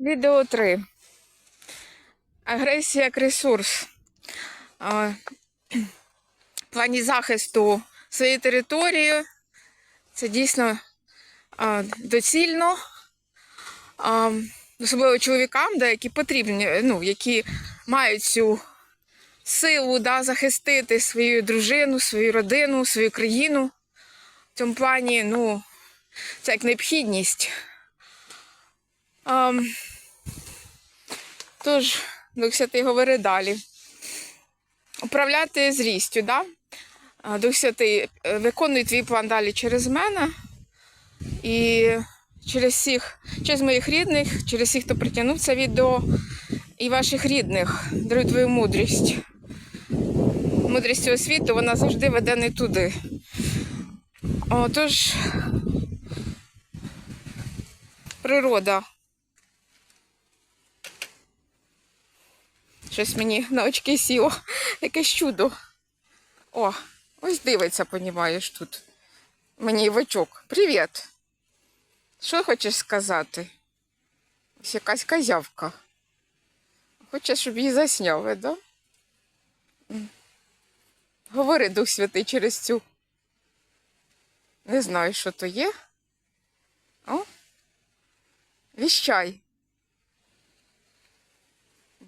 Відео 3. Агресія як ресурс. В плані захисту своєї території це дійсно доцільно. Особливо чоловікам, да, які потрібні, ну, які мають цю силу да, захистити свою дружину, свою родину, свою країну. В цьому плані, ну, це як необхідність. Ам, тож, Дух Святий говорить далі. Управляти зрістю, да? А, Дух Святий, е, виконуй твій план далі через мене і через всіх, через моїх рідних, через всіх, хто притягнув це відео, і ваших рідних, даруй твою мудрість. Мудрість цього світу, вона завжди веде не туди. Отож, природа. Щось мені на очки сіло. Якесь чудо. О, ось дивиться, понімаєш тут. Мені Івачок. Привіт. Що хочеш сказати? Ось якась козявка. Хочеш, щоб її засняли, да? Говори Дух Святий через цю. Не знаю, що то є. О, віщай.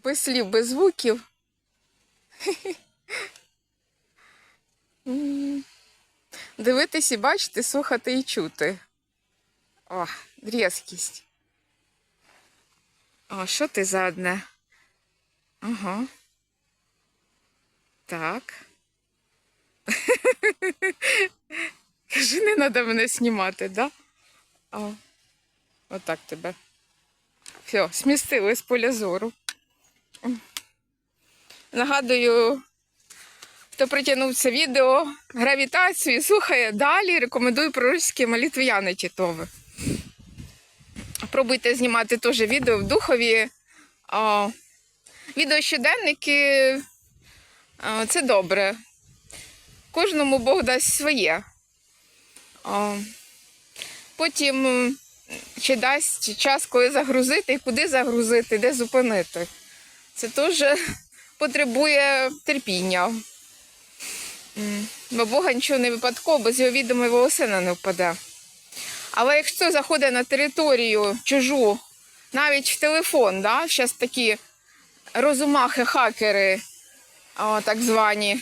Без слів, без звуків. Дивитись і бачити, слухати і чути. О, різкість. О, що ти за одне? Ага. Так. Кажи, не треба мене знімати, да? О, отак тебе. Все, смістили з поля зору. Нагадую, хто притягнув це відео, гравітацію, слухає далі, рекомендую пророчські молитви Яни Тітови. Пробуйте знімати теж відео в духові. О, відео щоденники о, це добре. Кожному Бог дасть своє. О, потім чи дасть час, коли загрузити і куди загрузити, де зупинити. Це теж потребує терпіння. Бо Бога нічого не випадково, без його відомої волосина не впаде. Але якщо заходить на територію чужу, навіть в телефон, да, зараз такі розумахи, хакери, о, так звані,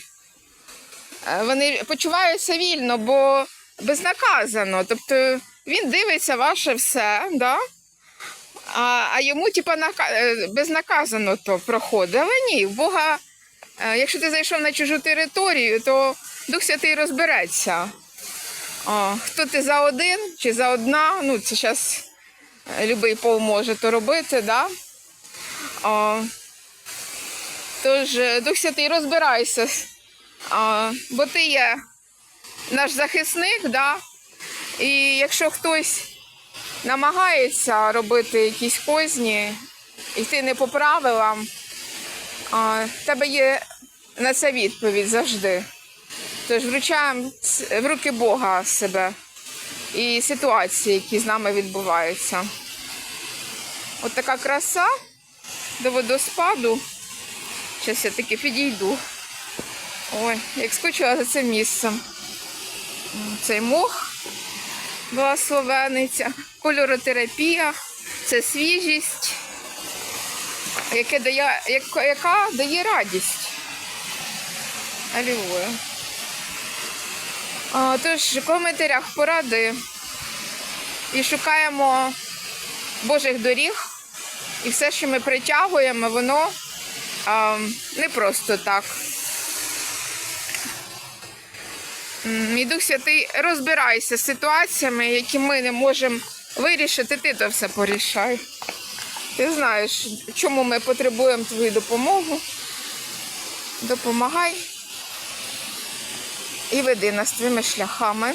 е, вони почуваються вільно, бо безнаказано. Тобто він дивиться ваше все, да? А, а йому типа, е, безнаказано то проходить. Але ні, в Бога, е, якщо ти зайшов на чужу територію, то Дух Святий розбереться. О, хто ти за один чи за одна, ну це зараз будь-який пол може то робити, да? О, тож, е, Дух Святий, розбирайся, О, бо ти є наш захисник, да? і якщо хтось намагається робити якісь козні, йти не по правилам, а, тебе є на це відповідь завжди. Тож вручаємо в руки Бога себе і ситуації, які з нами відбуваються. От така краса до водоспаду. Зараз я таки підійду. Ой, як скучила за цим місцем. Цей мох благословениця, кольоротерапія, це свіжість, яке дає, яка, дає радість. Алілуя. Тож в коментарях поради і шукаємо Божих доріг. І все, що ми притягуємо, воно а, не просто так. І Дух Святий, розбирайся з ситуаціями, які ми не можемо вирішити, ти то все порішай. Ти знаєш, чому ми потребуємо твою допомогу. Допомагай і веди нас твоїми шляхами.